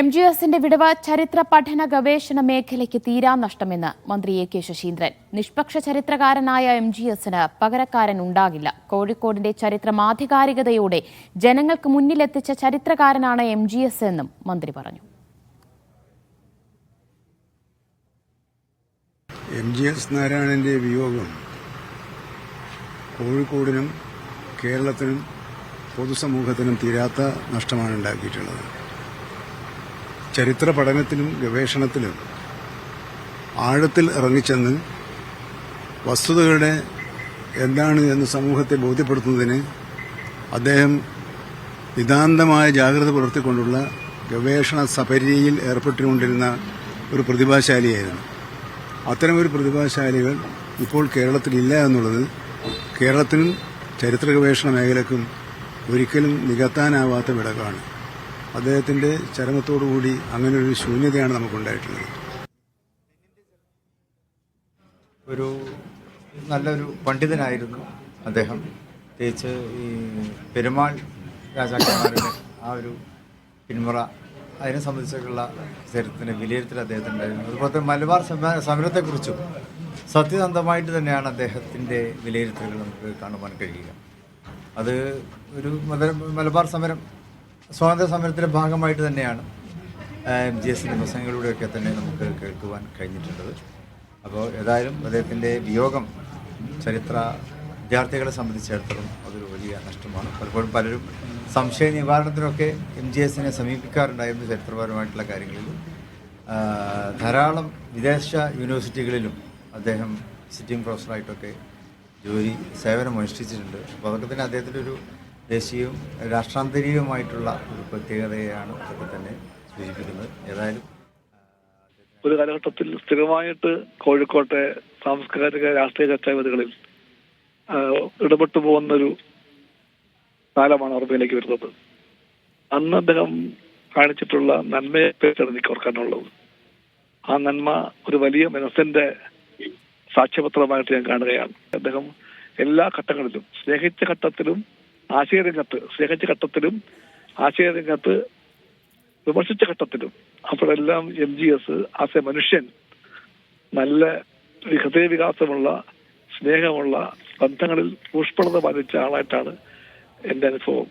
M G എസിന്റെ വിടവ് ചരിത്ര പഠന ഗവേഷണ മേഖലയ്ക്ക് തീരാ നഷ്ടമെന്ന് മന്ത്രി എ കെ ശശീന്ദ്രൻ. നിഷ്പക്ഷ ചരിത്രകാരനായ എം ജി എസിന് പകരക്കാരൻ ഉണ്ടാകില്ല. കോഴിക്കോടിന്റെ ചരിത്രം ആധികാരികതയോടെ ജനങ്ങൾക്ക് മുന്നിലെത്തിച്ച ചരിത്രകാരനാണ് എം ജി എസ് എന്നും മന്ത്രി പറഞ്ഞു. എം ജി എസ് നാരായണന്റെ വിയോഗം കോഴിക്കോടിനും കേരളത്തിനും പൊതുസമൂഹത്തിനും തീരാത്ത നഷ്ടമാണ് ഉണ്ടാക്കിയിട്ടുള്ളത്. ചരിത്ര പഠനത്തിലും ഗവേഷണത്തിലും ആഴത്തിൽ ഇറങ്ങിച്ചെന്ന് വസ്തുതകളുടെ എന്താണ് എന്ന് സമൂഹത്തെ ബോധ്യപ്പെടുത്തുന്നതിന് അദ്ദേഹം നിതാന്തമായ ജാഗ്രത പുലർത്തിക്കൊണ്ടുള്ള ഗവേഷണ സപര്യയിൽ ഏർപ്പെട്ടുകൊണ്ടിരുന്ന ഒരു പ്രതിഭാശാലിയായിരുന്നു. അത്തരമൊരു പ്രതിഭാശാലികൾ ഇപ്പോൾ കേരളത്തിലില്ല എന്നുള്ളത് കേരളത്തിനും ചരിത്ര ഗവേഷണ മേഖലക്കും ഒരിക്കലും നികത്താനാവാത്ത വിടവാണ്. അദ്ദേഹത്തിന്റെ ചരമത്തോടുകൂടി അങ്ങനെ ഒരു ശൂന്യതയാണ് നമുക്കുണ്ടായിട്ടുള്ളത്. ഒരു നല്ലൊരു പണ്ഡിതനായിരുന്നു അദ്ദേഹം. പ്രത്യേകിച്ച് ഈ പെരുമാൾ രാജാക്കന്മാരുടെ ആ ഒരു പിന്മുറ അതിനെ സംബന്ധിച്ചിട്ടുള്ള ചരിത്രത്തിന്റെ വിലയിരുത്തൽ അദ്ദേഹത്തിനുണ്ടായിരുന്നു. അതുപോലെ തന്നെ മലബാർ സമ- സമരത്തെക്കുറിച്ചും സത്യസന്ധമായിട്ട് തന്നെയാണ് അദ്ദേഹത്തിന്റെ വിലയിരുത്തലുകൾ നമുക്ക് കാണുവാൻ കഴിയുക. അത് ഒരു മലബാർ സമരം സ്വാതന്ത്ര്യ സമരത്തിന്റെ ഭാഗമായിട്ട് തന്നെയാണ് എം ജി എസിന്റെ പ്രസംഗങ്ങളിലൂടെയൊക്കെ തന്നെ നമുക്ക് കേൾക്കുവാൻ കഴിഞ്ഞിട്ടുള്ളത്. അപ്പോൾ ഏതായാലും അദ്ദേഹത്തിന്റെ വിയോഗം ചരിത്ര വിദ്യാർത്ഥികളെ സംബന്ധിച്ചിടത്തോളം അതൊരു വലിയ നഷ്ടമാണ്. പലപ്പോഴും പലരും സംശയ നിവാരണത്തിനൊക്കെ എം ജി എസിനെ സമീപിക്കാറുണ്ടായിരുന്നു ചരിത്രപരമായിട്ടുള്ള കാര്യങ്ങളിൽ. ധാരാളം വിദേശ യൂണിവേഴ്സിറ്റികളിലും അദ്ദേഹം സിറ്റിംഗ് പ്രൊഫസറായിട്ടൊക്കെ ജോലി സേവനം അനുഷ്ഠിച്ചിട്ടുണ്ട് അപ്പോൾ അതൊക്കെ തന്നെ അദ്ദേഹത്തിന്റെ ഒരു ദേശീയവും രാഷ്ട്രാന്തരീയവുമായിട്ടുള്ള ഒരു പ്രത്യേകതയാണ് അതൊക്കെ തന്നെ സൂചിപ്പിക്കുന്നത്. ഏതായാലും ഒരു കാലഘട്ടത്തിൽ സ്ഥിരമായിട്ട് കോഴിക്കോട്ടെ സാംസ്കാരിക രാഷ്ട്രീയ ചർച്ചാവേദികളിൽ ആഹ്, ഇടപെട്ടു പോകുന്നൊരു കാലമാണ് ഓർമ്മയിലേക്ക് വരുന്നത്. അന്ന് അദ്ദേഹം കാണിച്ചിട്ടുള്ള നന്മയെ പറ്റിയാണ് എനിക്ക് ഓർക്കാനുള്ളത്. ആ നന്മ ഒരു വലിയ മനസ്സിന്റെ സാക്ഷ്യപത്രമായിട്ട് ഞാൻ കാണുകയാണ്. അദ്ദേഹം എല്ലാ ഘട്ടങ്ങളിലും സ്നേഹിച്ച ഘട്ടത്തിലും ആശയരംഗത്ത് സ്നേഹിച്ച ഘട്ടത്തിലും ആശയരംഗത്ത് വിമർശിച്ച ഘട്ടത്തിലും അപ്പോഴെല്ലാം M G S as a മനുഷ്യൻ നല്ല ഹൃദയവികാസമുള്ള സ്നേഹമുള്ള ബന്ധങ്ങളിൽ ഊഷ്മളത പാലിച്ച ആളായിട്ടാണ് എന്റെ അനുഭവം.